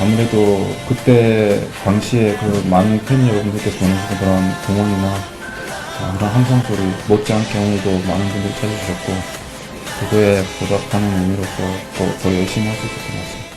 아무래도 그때 당시에 그 많은 팬 여러분들께서 보내주신 그런 공원이나 그런 함성 소리 못지않게 오늘도 많은 분들이 찾아주셨고 그거에 보답하는 의미로서 더, 더 열심히 할 수 있었던 것 같습니다.